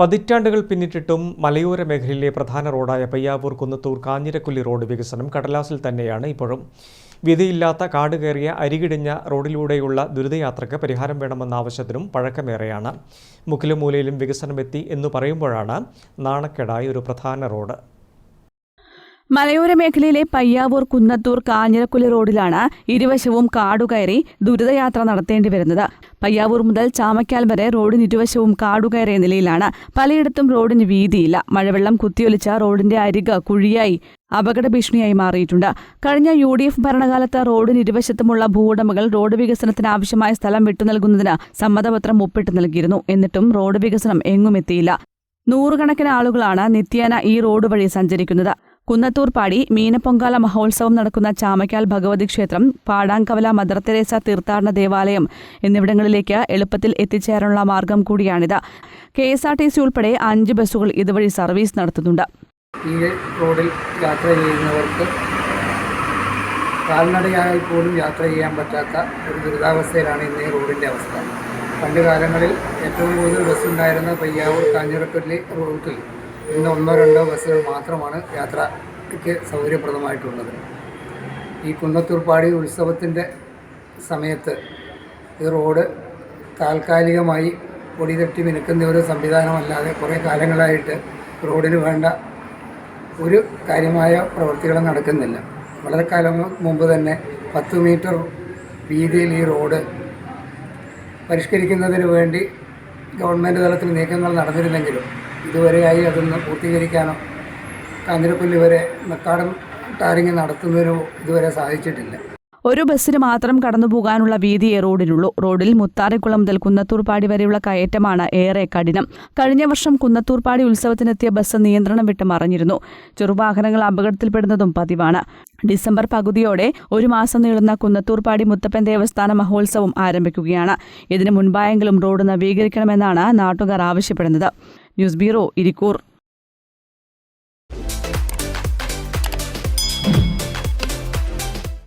പതിറ്റാണ്ടുകൾ പിന്നിട്ടിട്ടും മലയോര മേഖലയിലെ പ്രധാന റോഡായ പയ്യാവൂർ കുന്നത്തൂർ കാഞ്ഞിരക്കുല്ലി റോഡ് വികസനം കടലാസിൽ തന്നെയാണ് ഇപ്പോഴും. വിധിയില്ലാത്ത കാട് കയറിയ അരികിടിഞ്ഞ റോഡിലൂടെയുള്ള ദുരിതയാത്രയ്ക്ക് പരിഹാരം വേണമെന്ന ആവശ്യത്തിനും പഴക്കമേറെയാണ്. മുക്കിലും മൂലയിലും വികസനമെത്തി എന്ന് പറയുമ്പോഴാണ് നാണക്കേടായ ഒരു പ്രധാന റോഡ്. മലയോര മേഖലയിലെ പയ്യാവൂർ കുന്നത്തൂർ കാഞ്ഞിരക്കുലി റോഡിലാണ് ഇരുവശവും കാടുകയറി ദുരിതയാത്ര നടത്തേണ്ടി വരുന്നത്. പയ്യാവൂർ മുതൽ ചാമക്കാൽ വരെ റോഡിന് ഇരുവശവും കാടുകയറിയ നിലയിലാണ് പലയിടത്തും റോഡിന് വീതിയില്ല. മഴവെള്ളം കുത്തിയൊലിച്ച റോഡിന്റെ അരിക് കുഴിയായി അപകട ഭീഷണിയായി മാറിയിട്ടുണ്ട്. കഴിഞ്ഞ യു ഡി എഫ് ഭരണകാലത്ത് റോഡിന് ഇരുവശത്തുമുള്ള ഭൂവുടമകൾ റോഡ് വികസനത്തിന് ആവശ്യമായ സ്ഥലം വിട്ടുനൽകുന്നതിന് സമ്മതപത്രം ഒപ്പിട്ട് നൽകിയിരുന്നു. എന്നിട്ടും റോഡ് വികസനം എങ്ങുമെത്തിയില്ല നൂറുകണക്കിന് ആളുകളാണ് നിത്യേന ഈ റോഡ് വഴി സഞ്ചരിക്കുന്നത്. കുന്നത്തൂർ പാടി മീനപ്പൊങ്കാല മഹോത്സവം നടക്കുന്ന ചാമക്കാൽ ഭഗവതി ക്ഷേത്രം പാടാങ്കവല മദർ തെരേസ തീർത്ഥാടന ദേവാലയം എന്നിവിടങ്ങളിലേക്ക് എളുപ്പത്തിൽ എത്തിച്ചേരാനുള്ള മാർഗം കൂടിയാണിത്. K S R T C ഉൾപ്പെടെ അഞ്ച് ബസ്സുകൾ ഇതുവഴി സർവീസ് നടത്തുന്നുണ്ട്. ഈ റോഡിൽ യാത്ര ചെയ്യുന്നവർക്ക് കാൽനടയായി പോലും യാത്ര ചെയ്യാൻ പറ്റാത്ത ഒരു ദുരിതാവസ്ഥയിലാണ് ഇന്ന് ഈ റോഡിന്റെ അവസ്ഥ. പണ്ട് കാലങ്ങളിൽ ഏറ്റവും കൂടുതൽ ബസ് ഉണ്ടായിരുന്ന പയ്യാവൂർ കാഞ്ഞിരപ്പള്ളി റൂട്ടിൽ ഇന്ന് ഒന്നോ രണ്ടോ ബസ്സുകൾ മാത്രമാണ് യാത്രയ്ക്ക് സൗകര്യപ്രദമായിട്ടുള്ളത്. ഈ കുന്നത്തൂർപ്പാടി ഉത്സവത്തിന്റെ സമയത്ത് ഈ റോഡ് താൽക്കാലികമായി പൊടി തട്ടി മിനുക്കുന്ന ഒരു സംവിധാനമല്ലാതെ കുറേ കാലങ്ങളായിട്ട് റോഡിന് വേണ്ട ഒരു കാര്യമായ പ്രവൃത്തികളും നടക്കുന്നില്ല. വളരെ കാലം മുമ്പ് തന്നെ പത്ത് മീറ്റർ വീതിയിൽ ഈ റോഡ് പരിഷ്കരിക്കുന്നതിന് വേണ്ടി ഗവൺമെന്റ് തലത്തിൽ നീക്കങ്ങൾ നടന്നിരുന്നെങ്കിലും ഇതുവരെയായി അതൊന്ന് പൂർത്തീകരിക്കാനോ കാഞ്ഞിരപ്പള്ളി വരെ മക്കാടം ടാരിങ് നടത്തുന്നതിനോ ഇതുവരെ സാധിച്ചിട്ടില്ല. ഒരു ബസ്സിന് മാത്രം കടന്നു പോകാനുള്ള വീതിയെ റോഡിനുള്ളൂ. റോഡിൽ മുത്താറിക്കുളം മുതൽ കുന്നത്തൂർപ്പാടി വരെയുള്ള കയറ്റമാണ് ഏറെ കഠിനം. കഴിഞ്ഞ വർഷം കുന്നത്തൂർപ്പാടി ഉത്സവത്തിനെത്തിയ ബസ് നിയന്ത്രണം വിട്ട് മറിഞ്ഞിരുന്നു. ചെറുവാഹനങ്ങൾ അപകടത്തിൽപ്പെടുന്നതും പതിവാണ്. ഡിസംബർ പകുതിയോടെ ഒരു മാസം നീളുന്ന കുന്നത്തൂർപ്പാടി മുത്തപ്പൻ ദേവസ്ഥാന മഹോത്സവം ആരംഭിക്കുകയാണ്. ഇതിനു മുൻപായെങ്കിലും റോഡ് നവീകരിക്കണമെന്നാണ് നാട്ടുകാർ ആവശ്യപ്പെടുന്നത്. News bureau Irikkur.